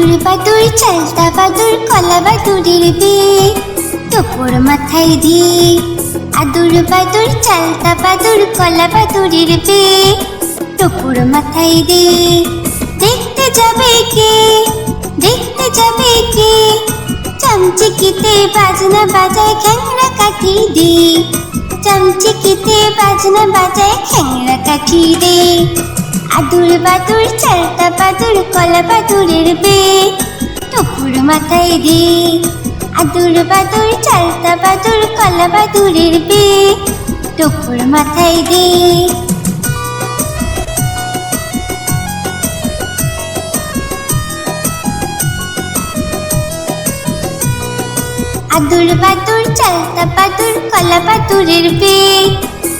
আদুর বাদুর চালতা বাদুর কলা বাদুরের বিয়ে তোপর মাথায় দি আদুর বাদুর চালতা বাদুর কলা বাদুরের বিয়ে তোপর মাথায় দিয়ে দেখতে যাবে কে? দেখতে যাবে কে? চামচিকিতে বাজনা বাজায় খ্যাংরা কাঠি দে চামচিকিতে বাজনা বাজায় খ্যাংরা কাঠি দে আদুর বাদুর চালতা বাদুর কলা বাদুরের বে টপুর মাথায় দে। আদুর বাদুর চালতা বাদুর কলা বাদুরের বে টপুর মাথায় দে। আদুর বাদুর চালতা বাদুর কলা বাদুরের বে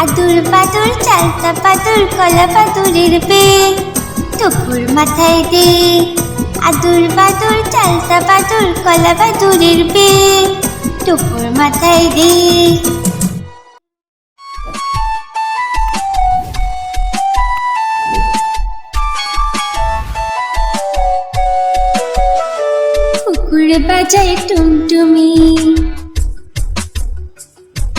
আদুর বাদুর, চালতা বাদুর, কলা বাদুরের বে টুপুর মাথায় দে। আদুর বাদুর, চালতা বাদুর, কলা বাদুরের বে টুপুর মাথায় দে। কুকুর বাজায় টুমটুমি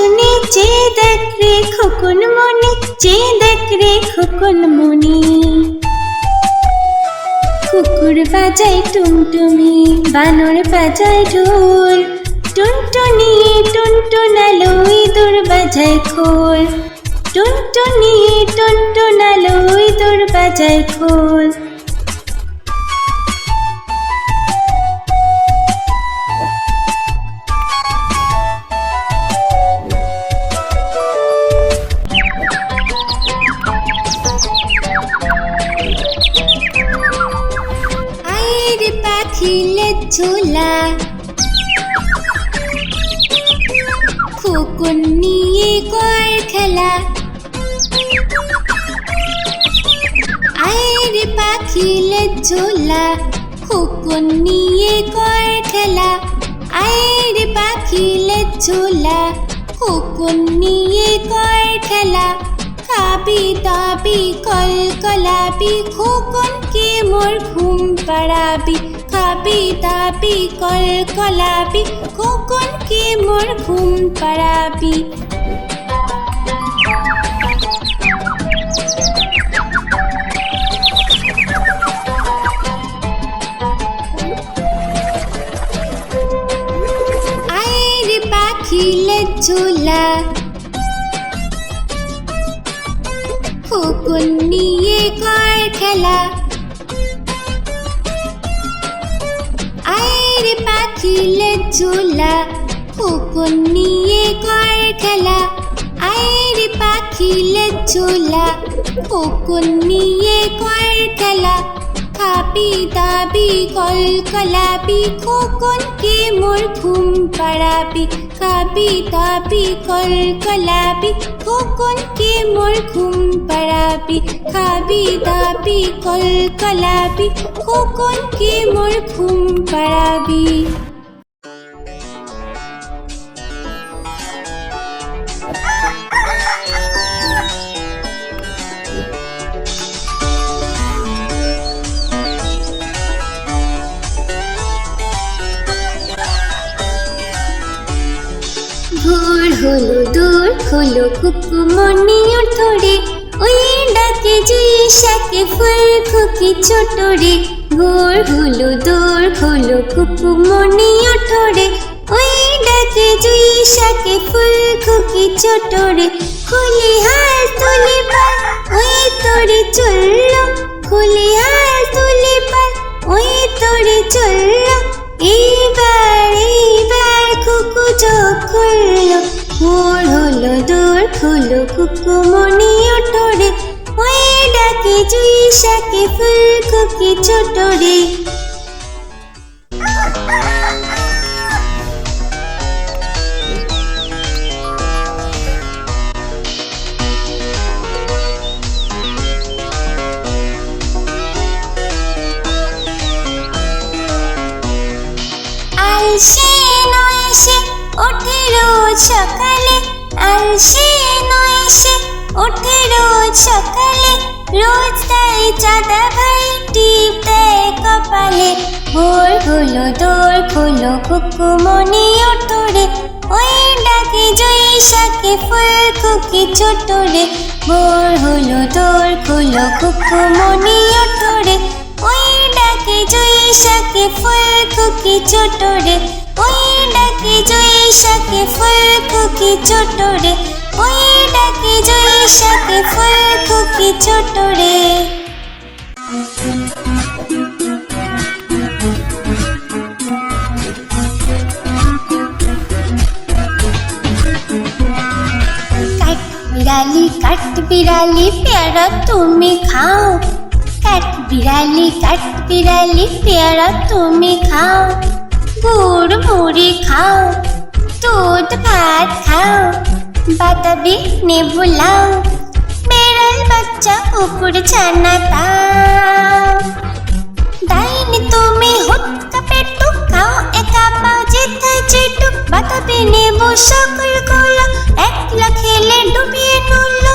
চুনি যে দেখ রে খোকন মনি, যে দেখ রে খোকন মনি। কুকুর বাজায় টুনটুমি বানর বাজায় ঢোল। টুনটুনি টুনটুনালো ইঁদুর বাজায় খোল। টুনটুনি টুনটুনালো ইঁদুর বাজায় খোল। ঝোলা খোকন নিয়ে কর খেলা আয়ের পাখিলে ঝোলা খোকন নিয়ে কর খেলা আয়ের পাখিলে ঝোলা খোকন নিয়ে কর খেলা খাবি দাবি কল কলাবি খোকন কে মোর ঘুম পাড়াবি খাবি তাপি কল কলাপি খোকন কে মোর ঘুম পাড়াবি। ঝোলা খোকন নিয়ে কর খেলা, আয়ের পাখিলে ঝোলা খোকন নিয়ে কর খেলা, খাবি দাবি কল কলাবি খোকন কে মোর ঘুম পাড়াবি, খাবি দাবি কল কলাবি খোকন কে মোর ঘুম পাড়াবি, খাবি দাবি কল কলাবি খোকন কে মোর ঘুম পাড়াবি। দূর হলো কুকুমনির ধরে ওই ডাকে জুই শাকে ফুল খুকি ছোট রে ভোর হলো দূর হলো কুকুমনি ওঠরে ওই ডাকে জুই শাকে ফুল খুকি ছোটরে খুলি হাল তুলি পাল ওই তোরে চলল, খুলি হাল তুলি পাল ওই তোরে চলল, এইবার এইবার কুকু চোখ খুললো। ভোর হলো দূর হলো কুকুমনি ওঠরে ওই ডাকে জুই শাকে ফুল খুকি আলসে রোজ তাই চাঁদা ভাই টিপ দেয় কপালে। ভোর হলো দোর খোলো কুকুমনি ওঠরে ওই ডাকে জয়ী শাকে, ফুল খুকি ছোটরে ভোর হলো দোর খোলো কুকুমনি ওঠরে ওই ডাকে জয়ী শাকে, ফুল খুকি ছোটরে ওই ডাকে জয়ী শাকে, ফুল খুকি ছোটরে ওই ডাকে জয়ী শাকে ফুল খুকি কাঠ বিড়ালি কাঠ বিড়ালি, পেয়ারা তুমি খাও। কাঠ বিড়ালি কাঠ বিড়ালি, পেয়ারা তুমি খাও। গুড় মুড়ি খাও, দুধ ভাত খাও। বাতাবি নেবু লাও বেড়াল বাচ্চা কুকুর ছানা তাও ডাইনি তুমি হুৎকা পেটু খাও, একা পাও যেথায় যেটু। বাতাবি নেবু সকলগুলো, একলা খেলে ডুবিয়ে নুলো।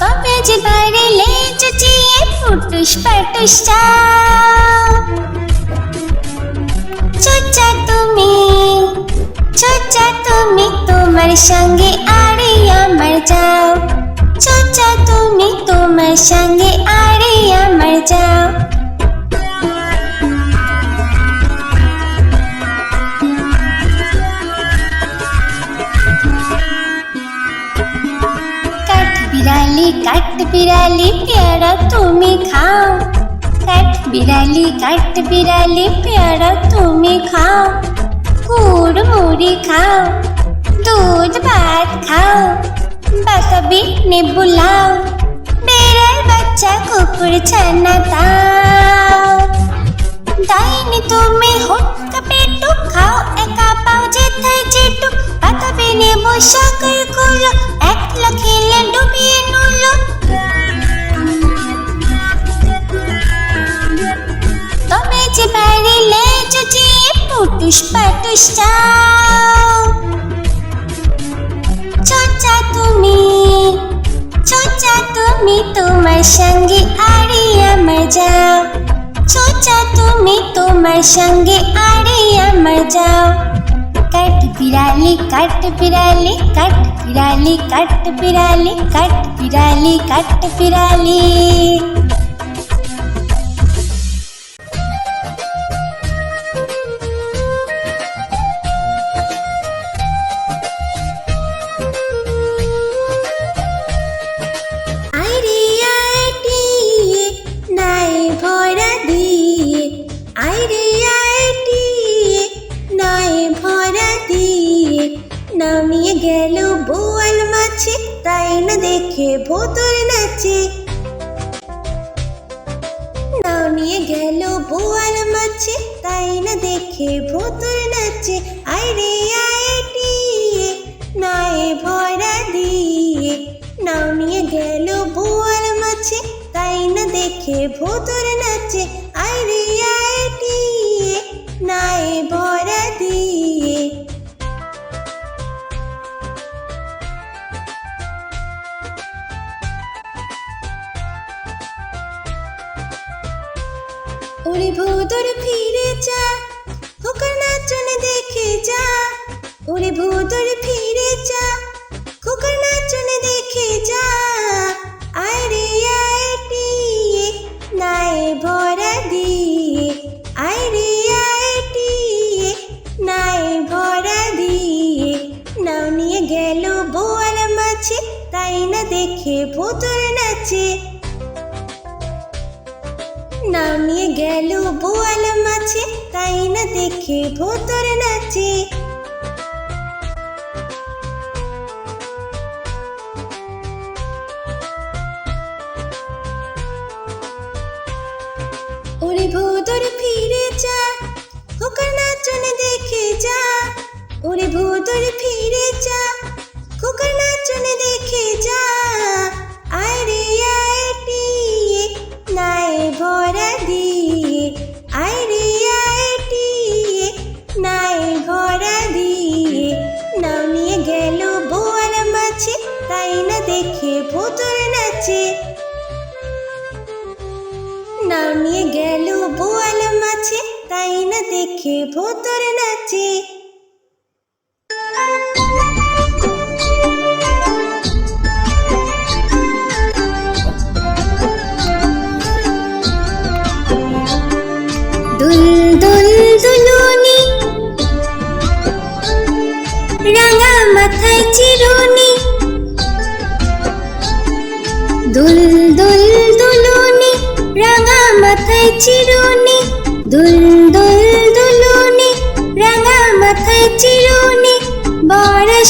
তবে যে বাইরে লেজ চিয়ে ফুটুস পাটুস চাও। চোচা তুমি চোচা তুমি তোমার সঙ্গে আরে আমার যাও চোচা তুমি তোমার সঙ্গে আরে আমার যাও কাঠ বিড়ালি কাঠ বিড়ালি পেয়ারা তুমি খাও কাঠ বিড়ালি কাঠ বিড়ালি পেয়ারা তুমি খাও গুড় মুড়ি খাও দুধ ভাত খাও বাতাবি নেবু লাও বেড়াল বাচ্চা কুকুর ছানা তাও ডাইনি তুমি হুটকা পেটু খাও একা পাও যেথায় যেটু বাতাবি নেবু সকলগুলো পাটুস চাও চোচা তুমি চোচা তুমি তোমার সঙ্গে, আরে আমার যাও। চোচা তুমি তোমার সঙ্গে, আরে আমার যাও। কাঠ বিড়ালি কাঠ বিড়ালি কাঠ বিড়ালি কাঠ বিড়ালি কাঠ বিড়ালি কাঠ বিড়ালি। গেল বোয়াল মাছে তাই না দেখে ভোতর নাচে। আইরে আইটিয়ে নাই ভরা দিয়ে। নামিয়ে গেল বোয়াল মাছে তাই না দেখে ভোতর নাচে। দেখে ভূতর নাচে। ওরে ভূতর ফিরে যা, খোকার নাচন দেখে যা। ওরে ভূতর ফিরে যা, খোকার নাচন দেখে যা। আয় রে, আয় টিয়ে নাই ভরা দিয়ে। দেখে ভূতর নাচে। দুল দুল দুলুনি, রাঙা মাথায় চিরুনি। দুল দুল দুলুনি, রাঙা মাথায় চিরুনি।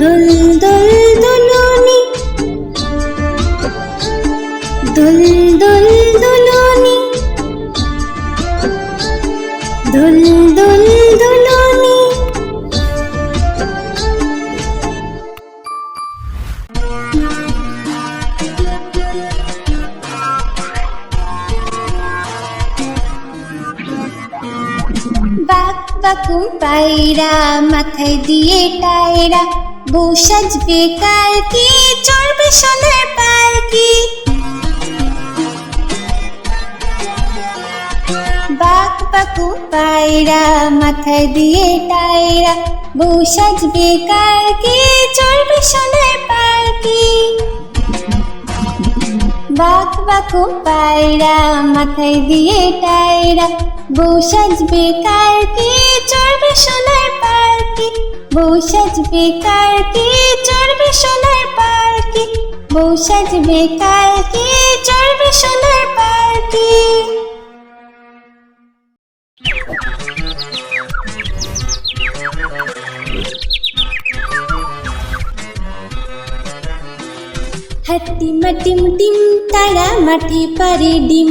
দুল দুল দুলুনি দুল দুল দুলুনি দুল দুল দুলুনি বাক বাকুম পায়রা, মাথায় দিয়ে টায়রা। বউ সাজবে কালকে, চড়বে সোনার পালকি। বাক বাকু পায়রা, মাথায় দিয়ে টায়রা, বউ সাজবে কালকে, চড়বে সোনার পালকি। বাক বাকু পায়রা, মাথায় দিয়ে টায়রা, বউ সাজবে কালকে, চড়বে সোনার পালকি। বউ সাজবে কালকে চড়বে সোনার পালকি। বউ সাজবে কালকে চড়বে সোনার পালকি। হাতি মাটিম টিম তারা মাটি পারে ডিম।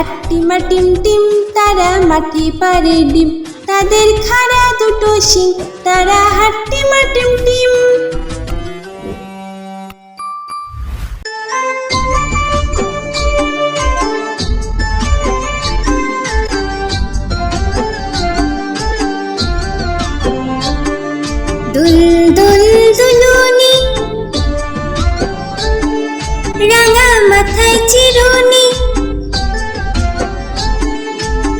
হাট্টিমা টিম টিম, তারা মাঠে পারে ডিম। তাদের খাড়া দুটো শিং, তারা হাট্টিমা টিম টিম দুল দুল রাঙা মাথায় চিরুনি।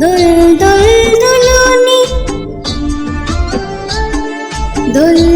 দুল দুল দুলুনি। দুল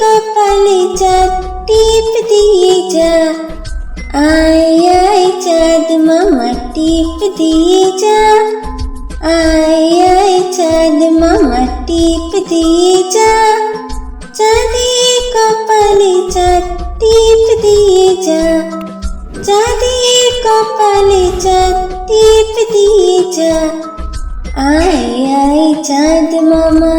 কপালে চাঁদ টিপ দিয়ে যা আয় আয় চাঁদ মামা টিপ দিয়ে যা আয় আয় চাঁদ মামা টিপ দিয়ে যা চাঁদের কপালে চাঁদ টিপ দিয়ে যা চাঁদের কপালে চাঁদ টিপ দিয়ে যা আয় আয় চাঁদ মামা